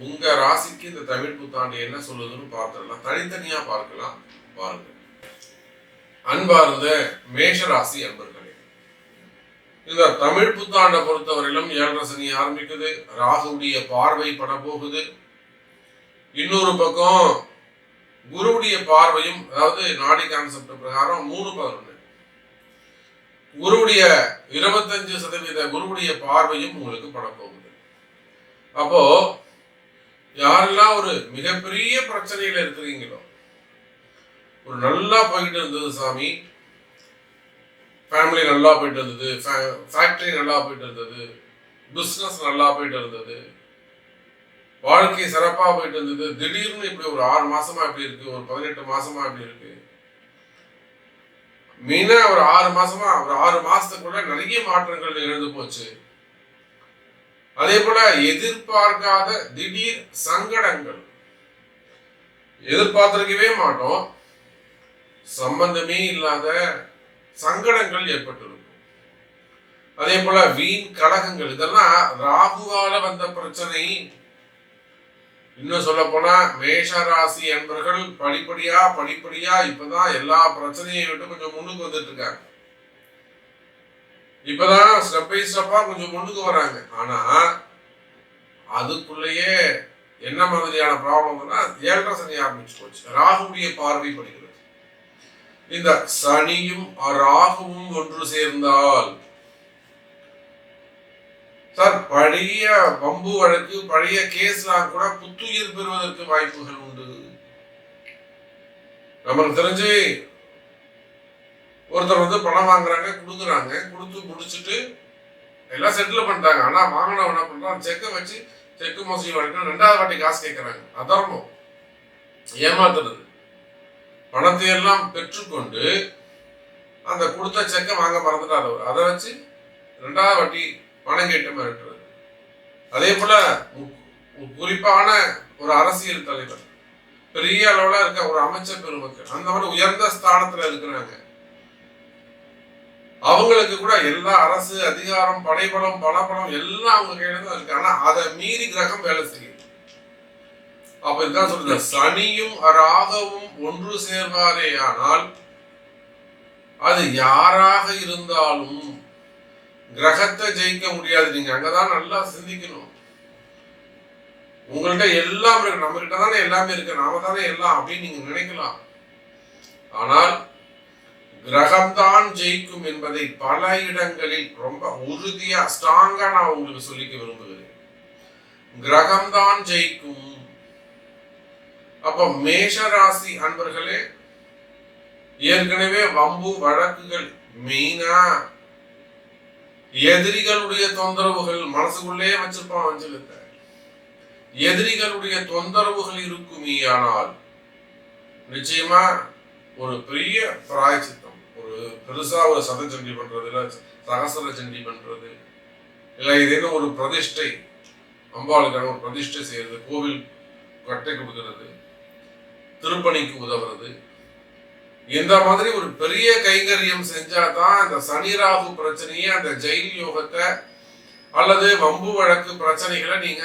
உங்க ராசிக்கு இந்த தமிழ் புத்தாண்டு என்ன சொல்லுதுன்னு பார்த்துடலாம். தனித்தனியா பார்க்கலாம். பாருங்க. அன்பார்ந்த மேஷராசி அன்பர்களே இந்த தமிழ் புத்தாண்டை பொறுத்தவரையிலும் ஏழரை சனி ஆரம்பிக்குது. ராகுடைய பார்வை பட போகுது இன்னொரு பக்கம் குருவுடைய பார்வையும் அதாவது நாடி கான்செப்ட் பிரகாரம் மூணு பதினொன்று குருவுடைய இருபத்தஞ்சு சதவீத குருவுடைய பார்வையும் உங்களுக்கு பட போகுது அப்போ யாரெல்லாம் ஒரு மிகப்பெரிய பிரச்சனையில இருக்கிறீங்களோ ஒரு நல்லா போயிட்டு இருந்தது சாமி. ஃபேமிலி நல்லா போயிட்டு இருந்தது. ஃபேக்டரி நல்லா போயிட்டு இருந்தது. பிஸ்னஸ் நல்லா போயிட்டு இருந்தது. வாழ்க்கை சிறப்பா போயிட்டு இருந்தது. திடீர்னு இப்படி ஒரு ஆறு மாசமா இப்படி இருக்கு ஒரு பதினெட்டு மாசமா இப்படி இருக்கு. மீனா ஒரு ஆறு மாசமா ஒரு ஆறு மாசத்துக்குள்ள நிறைய மாற்றங்கள் நிகழ்ந்து போச்சு. அதே போல எதிர்பார்க்காத திடீர் சங்கடங்கள். எதிர்பார்த்திருக்கவே மாட்டோம். சம்பந்தமே இல்லாத சங்கடங்கள் ஏற்பட்டிருக்கும். அதே போல வீண் கழகங்கள் இதெல்லாம் ராகுவால வந்த பிரச்சனை. இன்னும் சொல்ல போனா மேஷ ராசி என்பர்கள் படிப்படியா படிப்படியா இப்பதான் எல்லா பிரச்சனையை விட்டு கொஞ்சம் முன்னுக்கு வந்துட்டு இருக்காங்க. இப்பதான் ஸ்டெப் பை ஸ்டெப்பா கொஞ்சம் முன்னுக்கு வராங்க. ஆனா அதுக்குள்ளேயே என்ன மாதிரியான ப்ராப்ளம்னா ஏழரை சனி ஆரம்பிச்சு போச்சு. ராகுடைய பார்வை படுகிறது. இந்த சனியும் ராகுவும் ஒன்று சேர்ந்தால் சார் பழைய வம்பு வழக்கு பழைய கேஸ்லாம் கூட புத்துயிர் பெறுவதற்கு வாய்ப்புகள் உண்டு. நமக்கு தெரிஞ்சு ஒருத்தர் வந்து பணம் வாங்குறாங்க கொடுக்குறாங்க கொடுத்து முடிச்சுட்டு எல்லாம் செட்டில் பண்ணிட்டாங்க. ஆனால் வாங்கினவன் என்ன பண்றான்? செக்கை வச்சு செக்கு மோசடி வழக்கு ரெண்டாவது வாட்டி காசு கேட்குறாங்க அதர்மம். ஏமாத்துறது. பணத்தை எல்லாம் பெற்றுக்கொண்டு அந்த கொடுத்த செக்கை வாங்க மறந்துட்டார் அவர். அதை வச்சு ரெண்டாவது வாட்டி பணம் கேட்டு மிரட்டுறது. அதே போல குறிப்பான ஒரு அரசியல் தலைவர் பெரிய அளவில் இருக்க ஒரு அமைச்சர் பெருமக்கள் அந்த மாதிரி உயர்ந்த ஸ்தானத்தில் இருக்கிறாங்க. அவங்களுக்கு கூட எல்லா அரசு அதிகாரம் படைபலம் பலபலம் எல்லாம் அவங்க கையில தான் இருக்கு. ஆனா அதை மீறி கிரகம் வேலை செய்யும். அப்ப இதுதான் சொல்றது. சனியும் ராகவும் ஒன்று சேர்வாரே ஆனால் அது யாராக இருந்தாலும் கிரகத்தை ஜெயிக்க முடியாது. நீங்க அங்கதான் நல்லா சிந்திக்கணும். உங்கள்கிட்ட எல்லாம் இருக்கு. நம்ம கிட்ட தானே எல்லாமே இருக்கு. நாம தானே எல்லாம் அப்படின்னு நீங்க நினைக்கலாம். ஆனால் கிரகம்தான் ஜெயிக்கும் என்பதை பல இடங்களில் ரொம்ப உறுதியா ஸ்ட்ராங்கா நான் உங்களுக்கு சொல்லிக்க விரும்புகிறேன். கிரகம்தான் ஜெயிக்கும். அப்ப மேஷ ராசி அன்பர்களே ஏற்கனவே வம்பு வழக்குகள் மெயினா எதிரிகளுடைய தொந்தரவுகள் மனசுக்குள்ளே வச்சிருப்பான் வஞ்சிருக்க எதிரிகளுடைய தொந்தரவுகள் இருக்குமே ஆனால் நிச்சயமா ஒரு பெரிய பிராயச்சித்தம். பெருசா ஒரு சத சண்டி பண்றது இல்ல சகசர சண்டி பண்றது. இல்ல ஏதேனும் ஒரு பிரதிஷ்டை? அம்பாளுக்கான ஒரு பிரதிஷ்டை செய்யறது கோவில் கட்டை கொடுக்கிறது திருப்பணிக்கு உதவுறது. இந்த மாதிரி ஒரு பெரிய கைங்கரியம் செஞ்சாதான் இந்த சனி ராகு பிரச்சனையை அந்த ஜெயில் யோகத்தை அல்லது வம்பு வழக்கு பிரச்சனைகளை நீங்க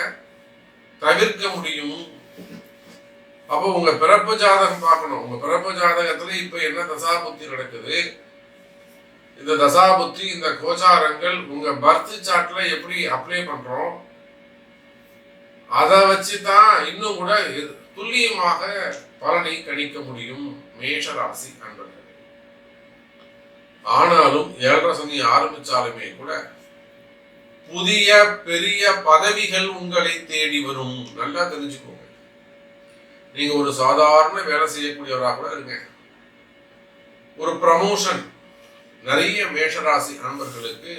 தவிர்க்க முடியும். அப்போ உங்க பிறப்பு ஜாதகம் பார்க்கணும். உங்க பிறப்பு ஜாதகத்துல இப்ப என்ன தசாபுத்தி நடக்குது? இந்த தசாபுத்தி இந்த கோச்சாரங்கள் உங்க பர்த் சார்ட்ல எப்படி அப்ளை பண்றோம்? அதை வச்சு தான் இன்னும் கூட துல்லியமாக பலனை கணிக்க முடியும் மேஷ ராசி அன்பர்கள். ஆனாலும் ஏழரை சனி ஆரம்பிச்சாலுமே கூட புதிய பெரிய பதவிகள் உங்களை தேடி வரும். நல்லா தெரிஞ்சுக்கோங்க. நீங்க ஒரு சாதாரண வேலை செய்யக்கூடியவராக கூட இருங்க. ஒரு ப்ரமோஷன் நிறைய மேஷராசி நண்பர்களுக்கு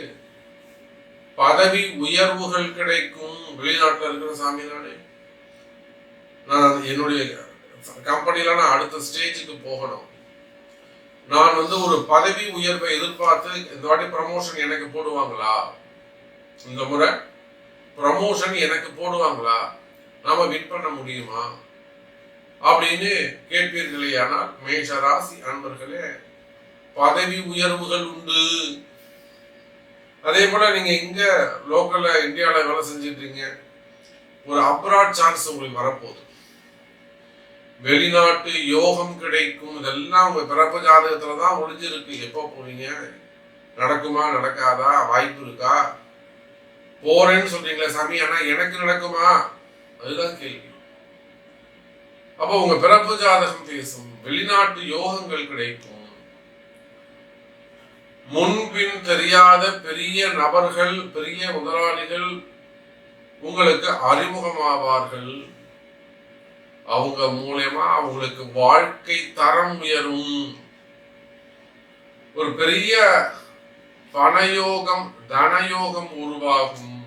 பதவி உயர்வுகள் கிடைக்கும். வெளிநாட்டில் இருக்கிற சாமி நானே நான் என்னுடைய கம்பெனியில நான் அடுத்த ஸ்டேஜுக்கு போகணும். நான் வந்து ஒரு பதவி உயர்வை எதிர்பார்த்து இந்த வாட்டி ப்ரமோஷன் எனக்கு போடுவாங்களா? இந்த முறை ப்ரமோஷன் எனக்கு போடுவாங்களா? நாம வின் பண்ண முடியுமா? அப்படின்னு கேட்பீர்களே ஆனால் மேஷ ராசி அன்பர்களே பதவி உயர்வுகள் உண்டு. அதே போல நீங்க இங்க லோக்கல்ல இந்தியால வேலை செஞ்சுட்டு இருக்கீங்க ஒரு அப்ராட் சான்ஸ் உங்களுக்கு வரப்போகுது. வெளிநாட்டு யோகம் கிடைக்கும் இதெல்லாம் உங்க பிறப்பு ஜாதகத்துல தான் ஒழிஞ்சிருக்கு எப்போ போறீங்க நடக்குமா நடக்காதா? வாய்ப்பு இருக்கா? போறேன்னு சொல்றீங்களே சாமி ஆனா எனக்கு நடக்குமா? அதுதான் கேள்வி. அப்போ உங்க பிறப்பு ஜாதகம் பேசும். வெளிநாட்டு யோகங்கள் கிடைக்கும். முன்பின் தெரியாத பெரிய நபர்கள் பெரிய முதலாளிகள் உங்களுக்கு அறிமுகமாவார்கள். அவங்க மூலயமா அவங்களுக்கு வாழ்க்கை தரம் உயரும். ஒரு பெரிய பணயோகம் தனயோகம் உருவாகும்.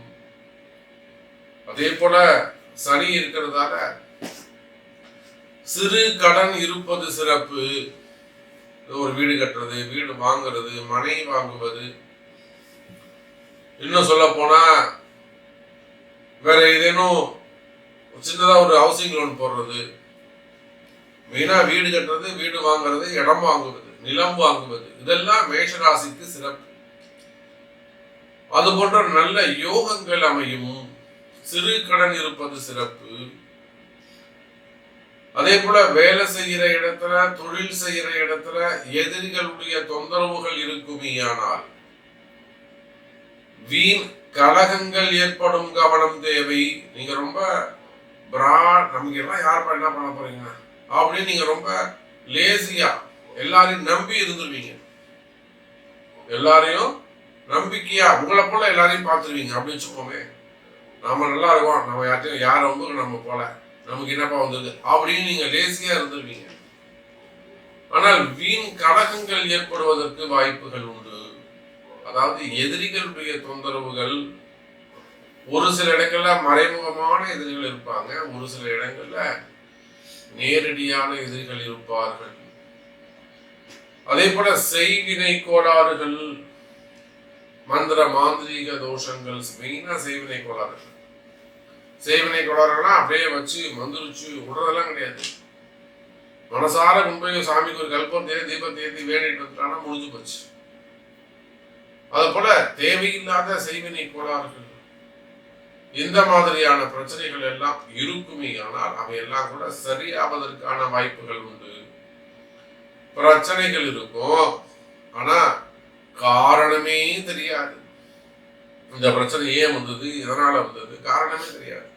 அதே போல சனி இருக்கிறதால சிறு கடன் இருப்பது சிறப்பு. ஒரு வீடு கட்டுறது வீடு வாங்குறது மனை வாங்குவது. இன்னும் சொல்ல போனா வேற ஏதேனும் சின்னதா ஒரு ஹவுசிங் லோன் போடுறது. மெயினா வீடு கட்டுறது வீடு வாங்குறது இடம் வாங்குவது நிலம் வாங்குவது. இதெல்லாம் மேஷராசிக்கு சிறப்பு. அது போன்ற நல்ல யோகங்கள் அமையும். சிறு கடன் இருப்பது சிறப்பு. அதே போல வேலை செய்யற இடத்துல தொழில் செய்யற இடத்துல எதிரிகளுடைய தொந்தரவுகள் இருக்குமேயானால் வீண் கலகங்கள் ஏற்படும் கவனம் தேவை. நீங்க ரொம்ப நமக்கு எல்லாம் யார் என்ன பண்ண போறீங்க? அப்படின்னு நீங்க ரொம்ப லேசியா எல்லாரையும் நம்பி இருந்துருவீங்க. எல்லாரையும் நம்பிக்கையா உங்களை போல எல்லாரையும் பார்த்துருவீங்க. அப்படின்னு வச்சுக்கோமே. நாம நல்லா இருக்கோம். நம்ம யார்ட்டையும் யார் ரொம்ப நம்ம போல. நமக்கு என்னப்பா வந்தது அப்படின்னு நீங்க லேசியா இருந்துருவீங்க ஆனால் வீண் கலகங்கள் ஏற்படுவதற்கு வாய்ப்புகள் உண்டு. அதாவது எதிரிகளுடைய தொந்தரவுகள் ஒரு சில இடங்கள்ல மறைமுகமான எதிரிகள் இருப்பாங்க ஒரு சில இடங்கள்ல நேரடியான எதிரிகள் இருப்பார்கள். அதே போல செய்வினை கோளாறுகள் மந்திர மாந்திரீக தோஷங்கள் மெயினா செய்வினை கோளாறுகள். சேவனை கோளாறுகள்லாம் அப்படியே வச்சு மந்திரிச்சு விடுறதெல்லாம் கிடையாது. மனசார கும்பையும் சாமிக்கு ஒரு கல்பம் தேதி தீபம் தேதி வேண்டிட்டு வந்துட்டானா முடிஞ்சு போச்சு. அது போல தேவையில்லாத செய்வினை கோளாறுகள். இந்த மாதிரியான பிரச்சனைகள் எல்லாம் இருக்குமே ஆனால் அவை எல்லாம் கூட சரியாவதற்கான வாய்ப்புகள் உண்டு. பிரச்சனைகள் இருக்கும். ஆனா காரணமே தெரியாது. இந்த பிரச்சனை ஏன் வந்தது? எதனால வந்தது? காரணமே தெரியாது.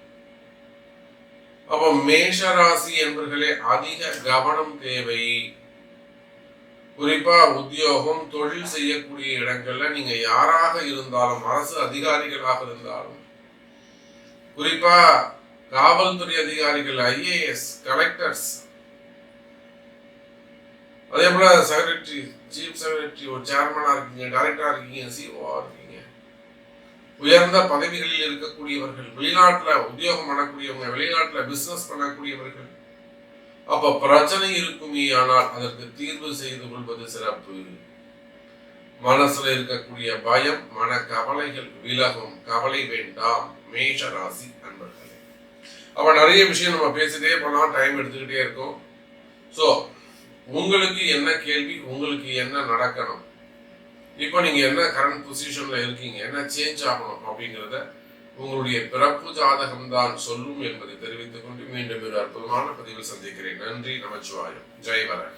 அப்போ மேஷ ராசி என்பர்களே அதிக கவனம் தேவை. குறிப்பா உத்தியோகம் தொழில் செய்யக்கூடிய இடங்கள்ல நீங்க யாராக இருந்தாலும் அரசு அதிகாரிகளாக இருந்தாலும் குறிப்பா காவல்துறை அதிகாரிகள் ஐஏஎஸ் கலெக்டர்ஸ் அதே போல செக்ரட்டரி சீஃப் செக்ரட்டரி ஒரு சேர்மனா இருக்கீங்க டைரக்டரா இருக்கீங்க சிஓ உயர்ந்த பதவிகளில் இருக்கக்கூடியவர்கள் வெளிநாட்டில் உத்தியோகம் பண்ணக்கூடியவங்க வெளிநாட்டில் பிஸ்னஸ் பண்ணக்கூடியவர்கள். அப்ப பிரச்சனை இருக்குமே ஆனால் அதற்கு தீர்வு செய்து கொள்வது சிறப்பு. மனசுல இருக்கக்கூடிய பயம் மன கவலைகள் விலகும். கவலை வேண்டாம். மேஷ ராசி அன்பர்களே. அப்ப நிறைய விஷயம் நம்ம பேசிட்டே போனா டைம் எடுத்துக்கிட்டே இருக்கும். ஸோ உங்களுக்கு என்ன கேள்வி உங்களுக்கு என்ன நடக்கணும்? இப்போ நீங்க என்ன கரண்ட் பொசிஷன்ல இருக்கீங்க என்ன சேஞ்ச் ஆகணும் அப்படிங்கிறத உங்களுடைய பிறப்பு ஜாதகம் தான் சொல்லும் என்பதை தெரிவித்துக் கொண்டு மீண்டும் ஒரு அற்புதமான பதிவில் சந்திக்கிறேன். நன்றி நமச்சிவாயம். ஜெய் வரன்